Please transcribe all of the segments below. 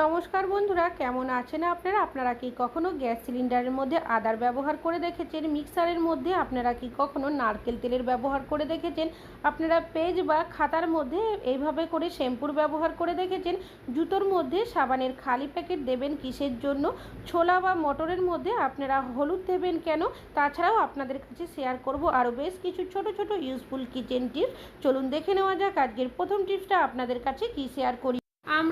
নমস্কার বন্ধুরা, কেমন আছেন আপনারা? আপনারা কি কখনো গ্যাস সিলিন্ডারের মধ্যে আদার ব্যবহার করে দেখেছেন? মিক্সারের মধ্যে আপনারা কি কখনো নারকেল তেলের ব্যবহার করে দেখেছেন? আপনারা পেজ বা খাতার মধ্যে এইভাবে করে শ্যাম্পুর ব্যবহার করে দেখেছেন? জুতোর মধ্যে সাবানের খালি প্যাকেট দেবেন কিসের জন্য? ছোলা বা মটরের মধ্যে আপনারা হলুদ দেবেন কেন? তাছাড়াও আপনাদের কাছে শেয়ার করব আরও বেশ কিছু ছোট ছোট ইউজফুল কিচেন টিপস চলুন দেখে নেওয়া যাক আজকের প্রথম টিপসটা আপনাদের কাছে কি শেয়ার করি?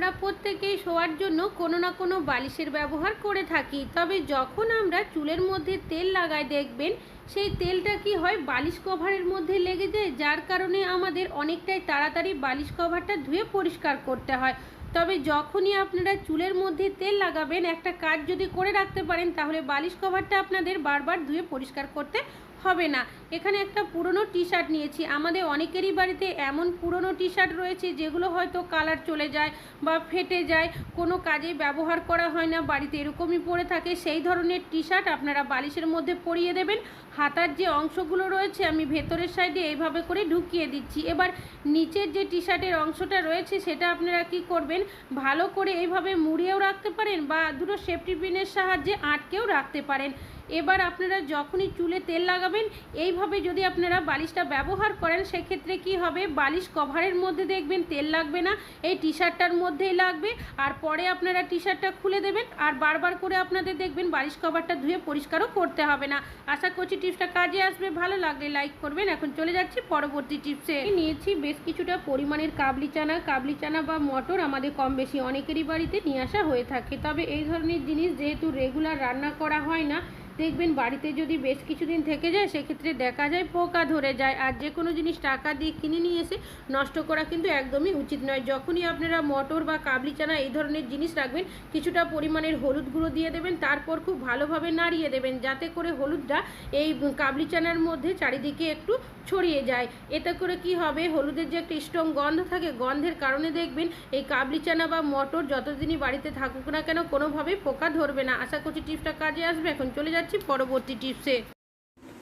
আমরা প্রত্যেকেই শোয়ার জন্য কোনো না কোনো বালিশের ব্যবহার করে থাকি। তবে যখন আমরা চুলের মধ্যে তেল লাগাই দেখবেন, সেই তেলটা কি হয় বালিশ কভারের মধ্যে লেগে যায়, যার কারণে আমাদের অনেকটাই তাড়াতাড়ি বালিশ কভারটা ধুয়ে পরিষ্কার করতে হয়। তবে যখনই আপনারা চুলের মধ্যে তেল লাগাবেন, একটা কাজ যদি করে রাখতে পারেন, তাহলে বালিশ কভারটা আপনাদের বারবার ধুয়ে পরিষ্কার করতে হবে না। এখানে একটা পুরনো টি শার্ট নিয়েছি। আমাদের অনেকেরই বাড়িতে এমন পুরনো টি শার্ট রয়েছে, যেগুলো হয়তো কালার চলে যায় বা ফেটে যায়। কোনো কাজে ব্যবহার করা হয় না, বাড়িতে এরকমই পড়ে থাকে। সেই ধরনের টি শার্ট আপনারা বালিশের মধ্যে পরিয়ে দেবেন। হাতার যে অংশগুলো রয়েছে, আমি ভেতরের সাইডে এইভাবে করে ঢুকিয়ে দিচ্ছি। এবার নিচের যে টি শার্টের অংশটা রয়েছে, সেটা আপনারা কি করবেন? ভালো করে এইভাবে মুড়িয়েও রাখতে পারেন বা দুটো সেফটি পিনের সাহায্যে আটকেও রাখতে পারেন। এবার আপনারা যখনই চুলে তেল লাগাবেন, এইভাবে যদি আপনারা বালিশটা ব্যবহার করেন, সেক্ষেত্রে কি হবে? বালিশ কভারের মধ্যে দেখবেন তেল লাগবে না, এই টি শার্টটার মধ্যেই লাগবে, আর পরে আপনারা টি শার্টটা খুলে দেবেন, আর বারবার করে আপনাদের দেখবেন বালিশ কভারটা ধুয়ে পরিষ্কারও করতে হবে না। আশা করছি টিপসটা কাজে আসবে, ভালো লাগলে লাইক করবেন। এখন চলে যাচ্ছি পরবর্তী টিপসে। নিয়েছি বেশ কিছুটা পরিমাণের কাবলি চানা। কাবলি চানা বা মটর আমাদের কম বেশি অনেকেরই বাড়িতে নিয়ে আসা হয়ে থাকে। তবে এই ধরনের জিনিস যেহেতু রেগুলার রান্না করা হয় না দেখবেন বাড়িতে যদি বেশ কিছুদিন থেকে যায়, সেক্ষেত্রে দেখা যায় পোকা ধরে যায়। আর যে কোনো জিনিস টাকা দিয়ে কিনে নিয়ে এসে নষ্ট করা কিন্তু একদমই উচিত নয়। যখনই আপনারা মটর বা কাবলি চানা এই ধরনের জিনিস রাখবেন, কিছুটা পরিমাণের হলুদ গুঁড়ো দিয়ে দেবেন, তারপর খুব ভালোভাবে নাড়িয়ে দেবেন, যাতে করে হলুদটা এই কাবলি চানার মধ্যে চারিদিকে একটু ছড়িয়ে যায়। এতে করে কি হবে, হলুদের যে একটা স্ট্রং গন্ধ থাকে, গন্ধের কারণে দেখবেন এই কাবলি চানা বা মটর যতদিনই বাড়িতে থাকুক না কেন, কোনোভাবেই পোকা ধরবে না। আশা করছি টিপসটা কাজে আসবে। এখন চলে যাচ্ছি পরবর্তী টিপসে।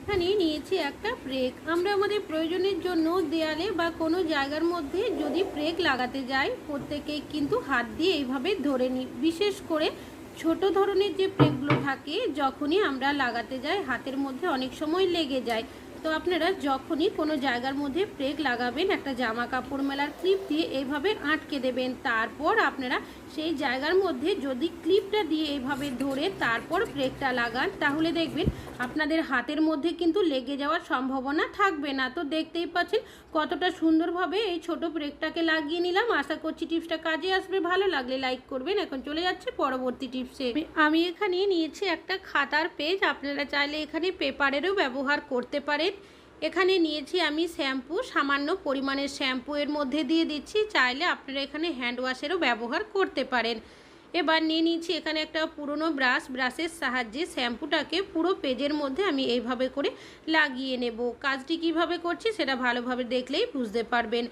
এখানে নিয়েছি একটা ব্রেক আমরা আমাদের প্রয়োজনের জন্য দেয়ালে বা কোনো জায়গার মধ্যে যদি ব্রেক লাগাতে যাই প্রত্যেকেই কিন্তু হাত দিয়ে এইভাবে ধরে নিই বিশেষ করে ছোট ধরনের যে ব্রেকগুলো থাকে, যখনই আমরা লাগাতে যাই, হাতের মধ্যে অনেক সময় লেগে যায়। তো আপনারা যখনই কোনো জায়গার মধ্যে ব্রেক লাগাবেন, একটা জামা কাপড় মেলার ক্লিপ দিয়ে এইভাবে আটকে দেবেন, তারপর আপনারা সেই জায়গার মধ্যে যদি ক্লিপটা দিয়ে এইভাবে ধরে তারপর ব্রেকটা লাগান, তাহলে দেখবেন আপনাদের হাতের মধ্যে কিন্তু লেগে যাওয়ার সম্ভাবনা থাকবে না। তো দেখতেই পাচ্ছেন কতটা সুন্দরভাবে এই ছোট ব্রেকটাকে লাগিয়ে নিলাম। আশা করছি টিপসটা কাজে আসবে। ভালো লাগলে লাইক করবেন। এখন চলে যাচ্ছে পরবর্তী টিপসে। আমি এখানে নিয়েছি একটা খাতার পেজ। আপনারা চাইলে এখানে পেপারেরও ব্যবহার করতে পারেন। এখানে নিয়েছি আমি শ্যাম্পু, সামান্য পরিমাণের শ্যাম্পু এর মধ্যে দিয়ে দিচ্ছি। চাইলে আপনারা এখানে হ্যান্ড ওয়াশেরও ব্যবহার করতে পারেন। এবার নিয়ে নিয়েছি এখানে একটা পুরনো ব্রাশ, ব্রাশের সাহায্যে শ্যাম্পুটাকে পুরো পেজের মধ্যে আমি এইভাবে করে লাগিয়ে নেব। কাজটি কীভাবে করছি সেটা ভালোভাবে দেখলেই বুঝতে পারবেন।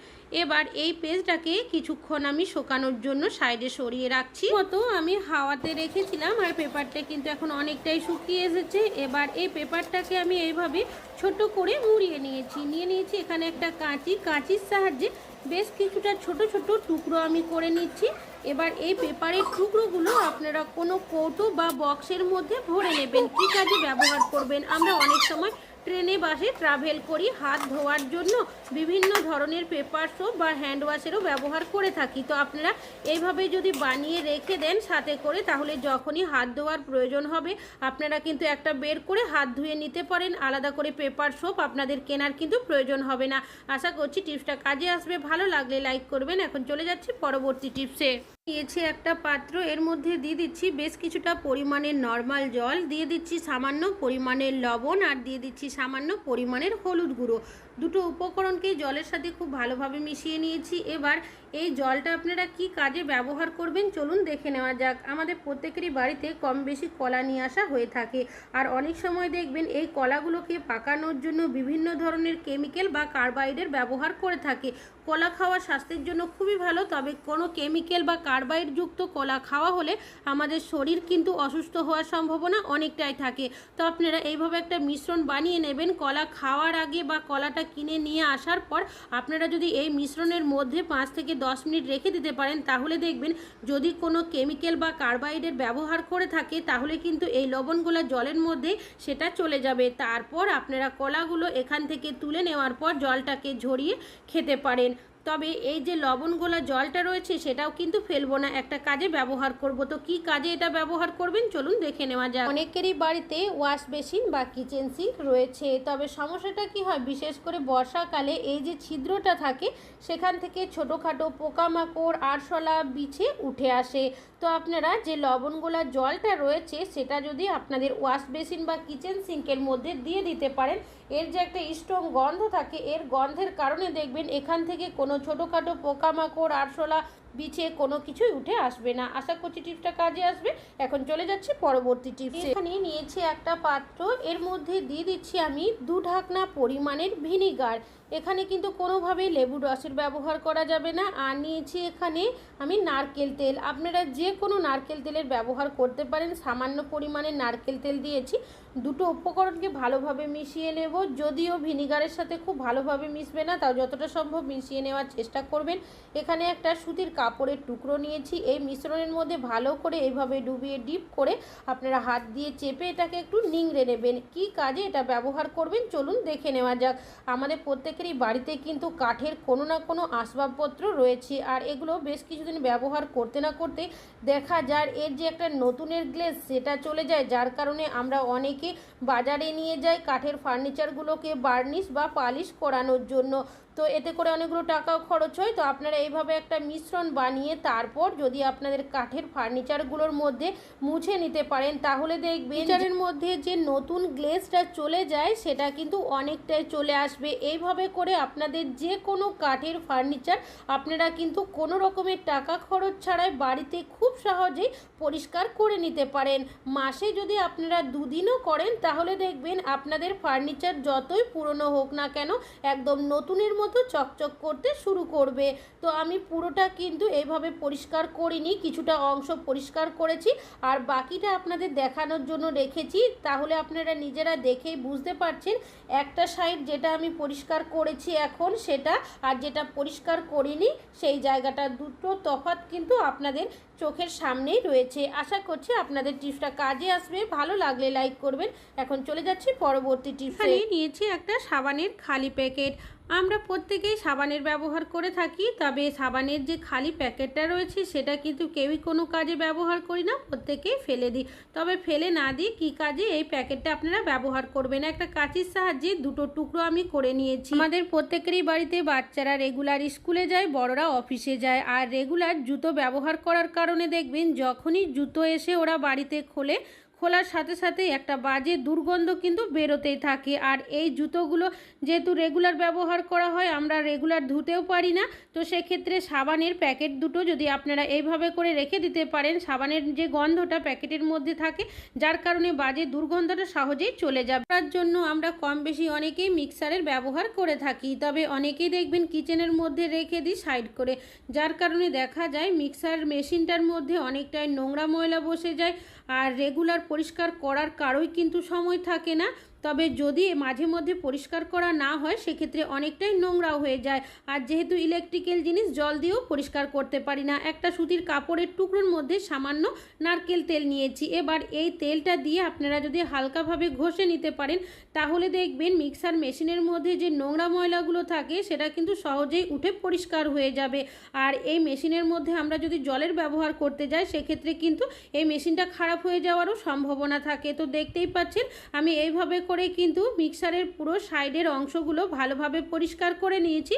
এবার এই পেজটাকে কিছুক্ষণ আমি শোকানোর জন্য সাইডে সরিয়ে রাখছি। মতো আমি হাওয়াতে রেখেছিলাম আর পেপারটা কিন্তু এখন অনেকটাই শুকিয়ে এসেছে। এবার এই পেপারটাকে আমি এইভাবে ছোট করে মুড়িয়ে নিয়েছি। নিয়ে নিয়েছি এখানে একটা কাঁচি। কাঁচির সাহায্যে বেশ কিছুটা ছোট ছোট টুকরো আমি করে নিচ্ছি। এবার এই পেপারের টুকরোগুলো আপনারা কোনো কৌটো বা বক্সের মধ্যে ভরে নেবেন। কী কাজে ব্যবহার করবেন? আমরা অনেক সময় ট্রেনে বাসে ট্রাভেল করি, হাত ধোয়ার জন্য বিভিন্ন ধরনের পেপার সোপ বা হ্যান্ড ওয়াশেরও ব্যবহার করে থাকি। তো আপনারা এইভাবে যদি বানিয়ে রেখে দেন সাথে করে, তাহলে যখনই হাত ধোয়ার প্রয়োজন হবে, আপনারা কিন্তু একটা বের করে হাত ধুয়ে নিতে পারেন। আলাদা করে পেপার সোপ আপনাদের কেনার কিন্তু প্রয়োজন হবে না। আশা করছি টিপসটা কাজে আসবে। ভালো লাগলে লাইক করবেন। এখন চলে যাচ্ছি পরবর্তী টিপসে। নিয়েছি একটা পাত্র, এর মধ্যে দিয়ে দিচ্ছি বেশ কিছুটা পরিমাণের নর্মাল জল, দিয়ে দিচ্ছি সামান্য পরিমাণের লবণ, আর দিয়ে দিচ্ছি সামান্য পরিমাণের হলুদ গুঁড়ো। দুটো উপকরণকেই জলের সাথে খুব ভালোভাবে মিশিয়ে নিয়েছি। এবার এই জলটা আপনারা কি কাজে ব্যবহার করবেন চলুন দেখে নেওয়া যাক। আমাদের প্রত্যেকেরই বাড়িতে কম বেশি কলা নিয়ে আসা হয়ে থাকে। আর অনেক সময় দেখবেন এই কলাগুলোকে পাকানোর জন্য বিভিন্ন ধরনের কেমিক্যাল বা কার্বাইডের ব্যবহার করে থাকে। কলা খাওয়া স্বাস্থ্যের জন্য খুবই ভালো, তবে কোনো কেমিক্যাল বা কার্বাইডযুক্ত কলা খাওয়া হলে আমাদের শরীর কিন্তু অসুস্থ হওয়ার সম্ভাবনা অনেকটাই থাকে। তো আপনারা এইভাবে একটা মিশ্রণ বানিয়ে নেবেন। কলা খাওয়ার আগে বা কলাটা কিনে নিয়ে আসার পর আপনারা যদি এই মিশ্রণের মধ্যে পাঁচ থেকে দশ মিনিট রেখে দিতে পারেন, তাহলে দেখবেন যদি কোনো কেমিক্যাল বা কার্বাইডের ব্যবহার করে থাকে, তাহলে কিন্তু এই লবণগুলো জলের মধ্যে সেটা চলে যাবে। তারপর আপনারা কলাগুলো এখান থেকে তুলে নেওয়ার পর জলটাকে ঝরিয়ে খেতে পারেন। তবে এই যে লবণগোলা জলটা রয়েছে, সেটাও কিন্তু ফেলব না। একটা কাজে ব্যবহার করব। তো কি কাজে এটা ব্যবহার করবেন? চলুন দেখে নেওয়া যাক। অনেকেরই বাড়িতে ওয়াশ বেসিন বা কিচেন সিঙ্ক রয়েছে। তবে সমস্যাটা কি হয়? বিশেষ করে বর্ষাকালে এই যে ছিদ্রটা থাকে, সেখান থেকে ছোটোখাটো পোকামাকড়, আরশোলা বিছে উঠে আসে। তো আপনারা যে লবণগোলা জলটা রয়েছে, সেটা যদি আপনাদের ওয়াশ বেসিন বা কিচেন সিঙ্কের মধ্যে দিয়ে দিতে পারেন, এর যে একটা স্ট্রং গন্ধ থাকে, এর গন্ধের কারণে দেখবেন এখান থেকে কোনো ছোটোখাটো পোকামাকড় আরশোলা বিছে কোনো কিছুই উঠে আসবে না। আশা করছি টিপসটা কাজে আসবে। এখন চলে যাচ্ছি পরবর্তী টিপস। এখানে নিয়েছি একটা পাত্র। এর মধ্যে দিয়ে দিচ্ছি আমি দু ঢাকনা পরিমাণের ভিনিগার। এখানে কিন্তু কোনোভাবেই লেবু রসের ব্যবহার করা যাবে না। আর নিয়েছি এখানে আমি নারকেল তেল। আপনারা যে কোনো নারকেল তেলের ব্যবহার করতে পারেন। সামান্য পরিমাণে নারকেল তেল দিয়েছি। দুটো উপকরণকে ভালোভাবে মিশিয়ে নেব। যদিও ভিনিগারের সাথে খুব ভালোভাবে মিশবে না, তাও যতটা সম্ভব মিশিয়ে নেওয়ার চেষ্টা করবেন। এখানে একটা সুতির কাপড়ের টুকরো নিয়েছি। এই মিশ্রণের মধ্যে ভালো করে এইভাবে ডুবিয়ে ডিপ করে আপনারা হাত দিয়ে চেপে এটাকে একটু নিংড়ে নেবেন। কি কাজে এটা ব্যবহার করবেন চলুন দেখে নেওয়া যাক। আমাদের প্রত্যেকেরই বাড়িতে কিন্তু কাঠের কোনো না কোনো আসবাবপত্র রয়েছে আর এগুলো বেশ কিছুদিন ব্যবহার করতে না করতে দেখা যায় এর যে একটা নতুনের গ্লেজ সেটা চলে যায়, যার কারণে আমরা অনেকে বাজারে নিয়ে যাই কাঠের ফার্নিচারগুলোকে বার্নিশ বা পালিশ করানোর জন্য। তো এতে করে অনেকগুলো টাকাও খরচ হয়। তো আপনারা এইভাবে একটা মিশ্রণ বানিয়ে তারপর যদি আপনাদের কাঠের ফার্নিচারগুলোর মধ্যে মুছে নিতে পারেন তাহলে দেখবেন ফার্নিচারের মধ্যে যে নতুন গ্লেজটা চলে যায় সেটা কিন্তু অনেকটাই চলে আসবে। এইভাবে করে আপনাদের যে কোনো কাঠের ফার্নিচার আপনারা কিন্তু কোনো রকমের টাকা খরচ ছাড়াই বাড়িতে খুব সহজেই পরিষ্কার করে নিতে পারেন। মাসে যদি আপনারা দুদিনও করেন তাহলে দেখবেন আপনাদের ফার্নিচার যতই পুরনো হোক না কেন একদম নতুনের মতো চকচক করতে শুরু করবে। তো আমি পুরোটা কিন্তু এইভাবে পরিষ্কার করিনি, কিছুটা অংশ পরিষ্কার করেছি। আর বাকিটা আপনাদের দেখানোর জন্য রেখেছি। তাহলে আপনারা নিজেরা দেখেই বুঝতে পারছেন, একটা সাইড যেটা আমি পরিষ্কার করেছি এখন সেটা, আর যেটা পরিষ্কার করিনি সেই জায়গাটা। দুটো তফাৎ কিন্তু আপনাদের চোখের সামনেই রয়েছে। আশা করছি আপনাদের টিপসটা কাজে আসবে। ভালো লাগলে লাইক করবেন। এখন চলে যাচ্ছি পরবর্তী টিপসে। নিয়েছি একটা সাবানের খালি প্যাকেট। আমরা প্রত্যেকেই সাবানের ব্যবহার করে থাকি, তবে সাবানের যে খালি প্যাকেটটা রয়েছে সেটা কিন্তু কেউই কোনো কাজে ব্যবহার করি না, প্রত্যেকেই ফেলে দিই। তবে ফেলে না দিই কী কাজে এই প্যাকেটটা আপনারা ব্যবহার করবেন। একটা কাঁচির সাহায্যে দুটো টুকরো আমি করে নিয়েছি। আমাদের প্রত্যেকেরই বাড়িতে বাচ্চারা রেগুলার স্কুলে যায়, বড়রা অফিসে যায়। আর রেগুলার জুতো ব্যবহার করার কারণে দেখবেন যখনই জুতো এসে ওরা বাড়িতে খোলে খোলার সাথে সাথে একটা বাজে দুর্গন্ধ কিন্তু বেরোতেই থাকে। আর এই জুতোগুলো যেহেতু রেগুলার ব্যবহার করা হয়, আমরা রেগুলার ধুতেও পারি না। তো সেক্ষেত্রে সাবানের প্যাকেট দুটো যদি আপনারা এইভাবে করে রেখে দিতে পারেন, সাবানের যে গন্ধটা প্যাকেটের মধ্যে থাকে, যার কারণে বাজে দুর্গন্ধটা সহজেই চলে যাবে। তার জন্য আমরা কম বেশি অনেকেই মিক্সারের ব্যবহার করে থাকি। তবে অনেকেই দেখবেন কিচেনের মধ্যে রেখে দিই সাইড করে। যার কারণে দেখা যায় মিক্সার মেশিনটার মধ্যে অনেকটাই নোংরা ময়লা বসে যায়। আর রেগুলার পরিষ্কার করার কারোই কিন্তু সময় থাকে না। তবে যদি মাঝে মধ্যে পরিষ্কার করা না হয়, সেক্ষেত্রে অনেকটাই নোংরাও হয়ে যায়। আর যেহেতু ইলেকট্রিক্যাল জিনিস, জল দিয়েও পরিষ্কার করতে পারি না। একটা সুতির কাপড়ের টুকরোর মধ্যে সামান্য নারকেল তেল নিয়েছি। এবার এই তেলটা দিয়ে আপনারা যদি হালকাভাবে ঘষে নিতে পারেন, তাহলে দেখবেন মিক্সার মেশিনের মধ্যে যে নোংরা ময়লাগুলো থাকে, সেটা কিন্তু সহজেই উঠে পরিষ্কার হয়ে যাবে। আর এই মেশিনের মধ্যে আমরা যদি জলের ব্যবহার করতে যাই, সেক্ষেত্রে কিন্তু এই মেশিনটা খারাপ হয়ে যাওয়ারও সম্ভাবনা থাকে। তো দেখতেই পাচ্ছেন, আমি এইভাবে করে কিন্তু মিক্সারের পুরো সাইডের অংশগুলো ভালোভাবে পরিষ্কার করে নিয়েছি।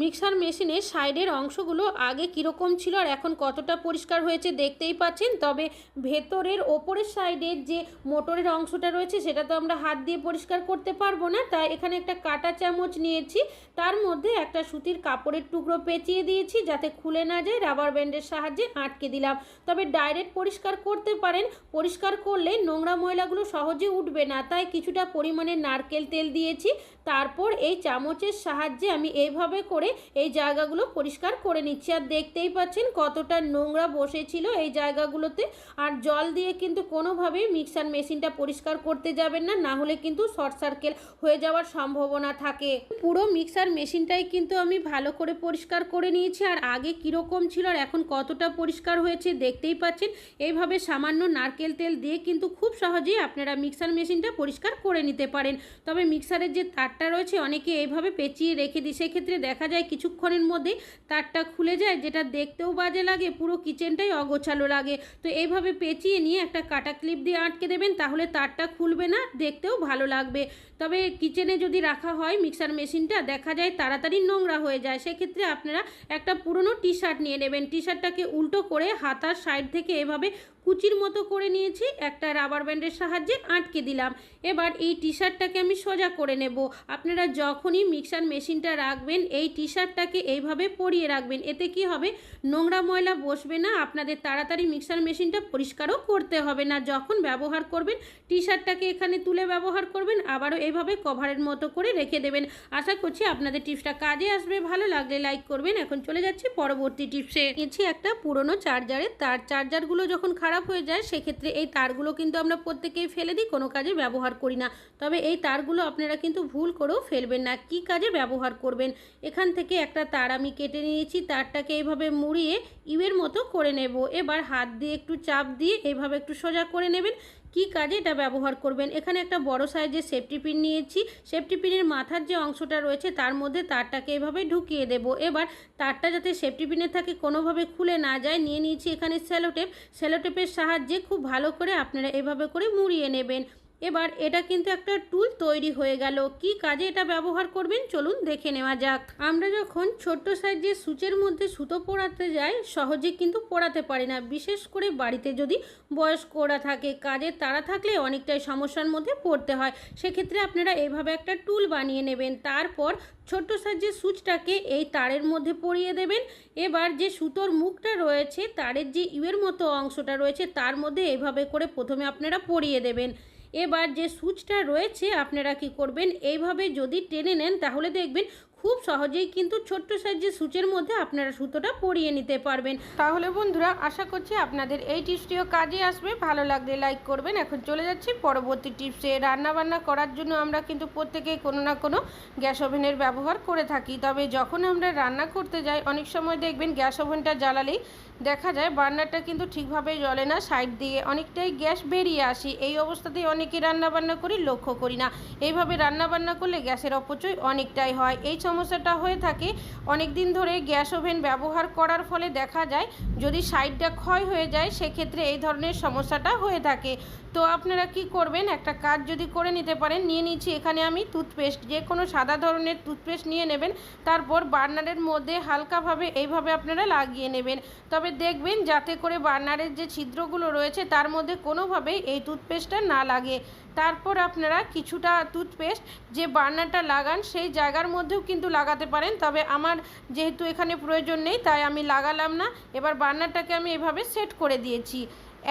মিক্সার মেশিনের সাইডের অংশগুলো আগে কীরকম ছিল আর এখন কতটা পরিষ্কার হয়েছে দেখতেই পাচ্ছেন। তবে ভেতরের ওপরের সাইডের যে মোটরের অংশটা রয়েছে, সেটা তো আমরা হাত দিয়ে পরিষ্কার করতে পারব না। তাই এখানে একটা কাটা চামচ নিয়েছি। তার মধ্যে একটা সুতির কাপড়ের টুকরো পেঁচিয়ে দিয়েছি যাতে খুলে না যায়, রাবার ব্যান্ডের সাহায্যে আটকে দিলাম। তবে ডাইরেক্ট পরিষ্কার করতে পারেন। পরিষ্কার করলে নোংরা ময়লাগুলো সহজে উঠবে না। তাই কিছুটা পরিমাণে নারকেল তেল দিয়েছি। তারপর এই চামচের সাহায্যে আমি এইভাবে করে এই জায়গাগুলো পরিষ্কার করে নিচ্ছি। আর দেখতেই পাচ্ছেন কতটা নোংরা বসেছিল এই জায়গাগুলোতে। আর জল দিয়ে কিন্তু কোনোভাবেই মিক্সার মেশিনটা পরিষ্কার করতে যাবেন না না হলে কিন্তু শর্ট সার্কেল হয়ে যাওয়ার সম্ভাবনা থাকে। পুরো মিক্সার মেশিনটাই কিন্তু আমি ভালো করে পরিষ্কার করে নিয়েছি। আর আগে কীরকম ছিল আর এখন কতটা পরিষ্কার হয়েছে দেখতেই পাচ্ছেন। এইভাবে সামান্য নারকেল তেল দিয়ে কিন্তু খুব সহজেই আপনারা মিক্সার মেশিনটা পরিষ্কার করে নিতে পারেন। তবে মিক্সারের যে তারটা রয়েছে, অনেকে এইভাবে পেঁচিয়ে রেখে দিই। সেক্ষেত্রে দেখা যায়, কিছুক্ষণের মধ্যেই তারটা খুলে যায়, যেটা দেখতেও বাজে লাগে, পুরো কিচেনটাই অগোছালো লাগে। তো এইভাবে পেঁচিয়ে নিয়ে একটা কাটা ক্লিপ দিয়ে আটকে দেবেন, তাহলে তারটা খুলবে না, দেখতেও ভালো লাগবে। তবে কিচেনে যদি রাখা হয় মিক্সার মেশিনটা, দেখা যায় তাড়াতাড়ি নোংরা হয়ে যায়। সেক্ষেত্রে আপনারা একটা পুরনো টি শার্ট নিয়ে নেবেন। টি শার্টটাকে উল্টো করে হাতার সাইড থেকে এভাবে কুচির মতো করে নিয়েছি, একটা রাবার ব্যান্ডের সাহায্যে আটকে দিলাম। এবার এই টি শার্টটাকে আমি সোজা করে নেব। আপনারা যখনই মিক্সার মেশিনটা রাখবেন, এই টি শার্টটাকে এইভাবে পরিয়ে রাখবেন। এতে কি হবে? নোংরা ময়লা বসবে না। আপনাদের তাড়াতাড়ি মিক্সার মেশিনটা পরিষ্কারও করতে হবে না। যখন ব্যবহার করবেন টি শার্টটাকে এখানে তুলে ব্যবহার করবেন, আবারও এইভাবে কভারের মতো করে রেখে দেবেন। আশা করছি আপনাদের টিপসটা কাজে আসবে। ভালো লাগলে লাইক করবেন। এখন চলে যাচ্ছি পরবর্তী টিপসে। নিয়েছি একটা পুরনো চার্জারের তার চার্জারগুলো যখন খারাপ হয়ে যায়, সেক্ষেত্রে এই তারগুলো কিন্তু আমরা প্রত্যেকেই ফেলে দিই, কোনো কাজে ব্যবহার করি না। তবে এই তারগুলো আপনারা কিন্তু ভুল করেও ফেলবেন না। কি কাজে ব্যবহার করবেন? এখান থেকে একটা তার আমি কেটে নিয়েছি, তারটাকে এইভাবে মুড়িয়ে ইউয়ের মতো করে নেব। এবার হাত দিয়ে একটু চাপ দিয়ে এইভাবে একটু সোজা করে নেবেন। কি কাজে এটা ব্যবহার করবেন? এখানে একটা বড় সাইজের সেফটি পিন নিয়েছি। সেফটি পিনের মাথার যে অংশটা রয়েছে, তার মধ্যে তারটাকে এভাবে ঢুকিয়ে দেব। এবার তারটা যাতে সেফটি পিনে থাকে, কোনোভাবে খুলে না যায়, নিয়ে নিয়েছি এখানে সেলোটেপ। সেলোটেপের সাহায্যে খুব ভালো করে আপনারা এভাবে করে মুড়িয়ে নেবেন। এবার এটা কিন্তু একটা টুল তৈরি হয়ে গেল। কি কাজে এটা ব্যবহার করবেন? চলুন দেখে নেওয়া যাক। আমরা যখন ছোট্ট সাইজের সূচের মধ্যে সুতো পরাতে যাই, সহজে কিন্তু পরাতে পারি না। বিশেষ করে বাড়িতে যদি বয়স্করা থাকে কাজের তারা থাকলে অনেকটাই সমস্যার মধ্যে পড়তে হয়। সেক্ষেত্রে আপনারা এইভাবে একটা টুল বানিয়ে নেবেন। তারপর ছোট্ট সাইজের সুচটাকে এই তারের মধ্যে পরিয়ে দেবেন। এবার যে সুতোর মুখটা রয়েছে, তারের যে ইউয়ের মতো অংশটা রয়েছে, তার মধ্যে এইভাবে করে প্রথমে আপনারা পরিয়ে দেবেন। এবার যে সুচটা রয়েছে আপনারা কি করবেন? এইভাবে যদি টেনে নেন তাহলে দেখবেন খুব সহজেই কিন্তু ছোট্ট সাইজের সুচের মধ্যে আপনারা সুতোটা পরিয়ে নিতে পারবেন। তাহলে বন্ধুরা, আশা করছি আপনাদের এই টিপসটিও কাজে আসবে। ভালো লাগলে লাইক করবেন। এখন চলে যাচ্ছি পরবর্তী টিপসে। রান্নাবান্না করার জন্য আমরা কিন্তু প্রত্যেকেই কোনো না কোনো গ্যাস ওভেনের ব্যবহার করে থাকি। তবে যখন আমরা রান্না করতে যাই, অনেক সময় দেখবেন গ্যাস ওভেনটা জ্বালালেই দেখা যায় বার্নারটা কিন্তু ঠিকভাবে জ্বলে না। সাইড দিয়ে অনেকটাই গ্যাস বেরিয়ে আসি। এই অবস্থাতেই অনেকে রান্নাবান্না করি, লক্ষ্য করি না। এইভাবে রান্নাবান্না করলে গ্যাসের অপচয় অনেকটাই হয়। এই সমস্যাটা হয়ে থাকে। অনেক দিন ধরে গ্যাস ওভেন ব্যবহার করার ফলে দেখা যায়, যদি সাইডটা ক্ষয় হয়ে যায়, সেক্ষেত্রে এই ধরনের সমস্যাটা হয়ে থাকে। তো আপনারা কি করবেন? একটা কাজ যদি করে নিতে পারেন, নিয়ে নিচ্ছি। এখানে আমি টুথপেস্ট যে কোনো সাদা ধরনের টুথপেস্ট নিয়ে নেবেন। তারপর বার্নারের মধ্যে হালকাভাবে এইভাবে আপনারা লাগিয়ে নেবেন। তবে দেখবেন যাতে করে বার্নারের যে ছিদ্রগুলো রয়েছে, তার মধ্যে কোনোভাবেই এই টুথপেস্টটা না লাগে। তারপর আপনারা কিছুটা টুথপেস্ট যে বার্নারটা লাগান, সেই জায়গার মধ্যেও কিন্তু লাগাতে পারেন। তবে আমার যেহেতু এখানে প্রয়োজন নেই, তাই আমি লাগালাম না। এবার বার্নারটাকে আমি এভাবে সেট করে দিয়েছি।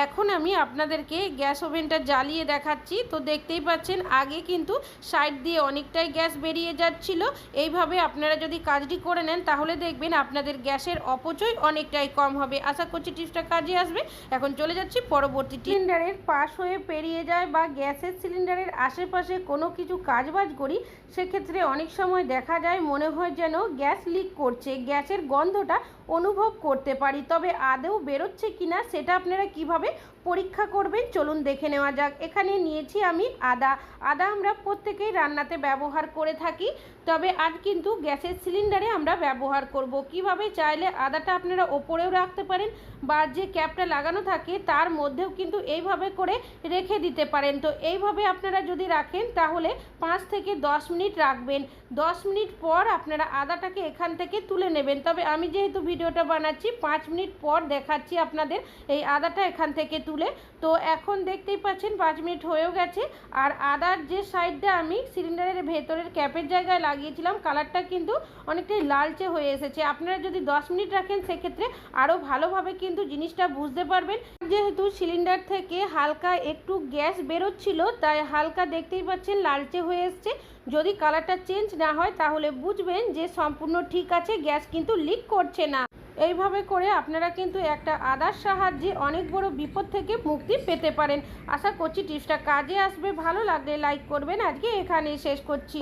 এখন আমি আপনাদেরকে গ্যাস ওভেনটা জ্বালিয়ে দেখাচ্ছি। তো দেখতেই পাচ্ছেন, আগে কিন্তু সাইড দিয়ে অনেকটাই গ্যাস বেরিয়ে যাচ্ছিল। এইভাবে আপনারা যদি কাজটি করে নেন, তাহলে দেখবেন আপনাদের গ্যাসের অপচয় অনেকটাই কম হবে। আশা করছি টিপসটা কাজে আসবে। এখন চলে যাচ্ছি পরবর্তী সিলিন্ডারের পাশ হয়ে পেরিয়ে যায় বা গ্যাসের সিলিন্ডারের আশেপাশে কোনো কিছু কাজবাজ করি, সেক্ষেত্রে অনেক সময় দেখা যায় মনে হয় যেন গ্যাস লিক করছে। গ্যাসের গন্ধটা অনুভব করতে পারি, তবে আদেও বেরোচ্ছে কিনা সেটা আপনারা কীভাবে পরীক্ষা করবেন চলুন দেখে নেওয়া যাক। এখানে নিয়েছি আমি আদা। আদা আমরা প্রত্যেকেই রান্নাতে ব্যবহার করে থাকি। তবে আজ কিন্তু গ্যাসের সিলিন্ডারে আমরা ব্যবহার করব। কীভাবে চাইলে আদাটা আপনারা ওপরেও রাখতে পারেন বা যে ক্যাপটা লাগানো থাকে তার মধ্যেও কিন্তু এইভাবে করে রেখে দিতে পারেন। তো এইভাবে আপনারা যদি রাখেন তাহলে পাঁচ থেকে দশ মিনিট রাখবেন। দশ মিনিট পর আপনারা আদাটাকে এখান থেকে তুলে নেবেন। তবে আমি যেহেতু ভিডিওটা বানাচ্ছি, পাঁচ মিনিট পর দেখাচ্ছি আপনাদের এই আদাটা এখান থেকে তুলে। তো এখন দেখতেই পাচ্ছেন পাঁচ মিনিট হয়েও গেছে। আর আদার যে সাইডটা আমি সিলিন্ডারের ভেতরের ক্যাপের জায়গায় লাগিয়েছিলাম। কালারটা কিন্তু অনেকটাই লালচে হয়ে এসেছে। আপনারা যদি দশ মিনিট রাখেন, সেক্ষেত্রে আরও ভালোভাবে কিন্তু জিনিসটা বুঝতে পারবেন। যেহেতু সিলিন্ডার থেকে হালকা একটু গ্যাস বেরোচ্ছিল, তাই হালকা দেখতেই পাচ্ছেন লালচে হয়ে এসছে। যদি কালারটা চেঞ্জ না হয়, তাহলে বুঝবেন যে সম্পূর্ণ ঠিক আছে, গ্যাস কিন্তু লিক করছে না। এইভাবে করে আপনারা কিন্তু একটা আদার সাহায্যে অনেক বড় বিপদ থেকে মুক্তি পেতে পারেন। আশা করছি টিপসটা কাজে আসবে। ভালো লাগলে লাইক করবেন। আজকে এখানেই শেষ করছি।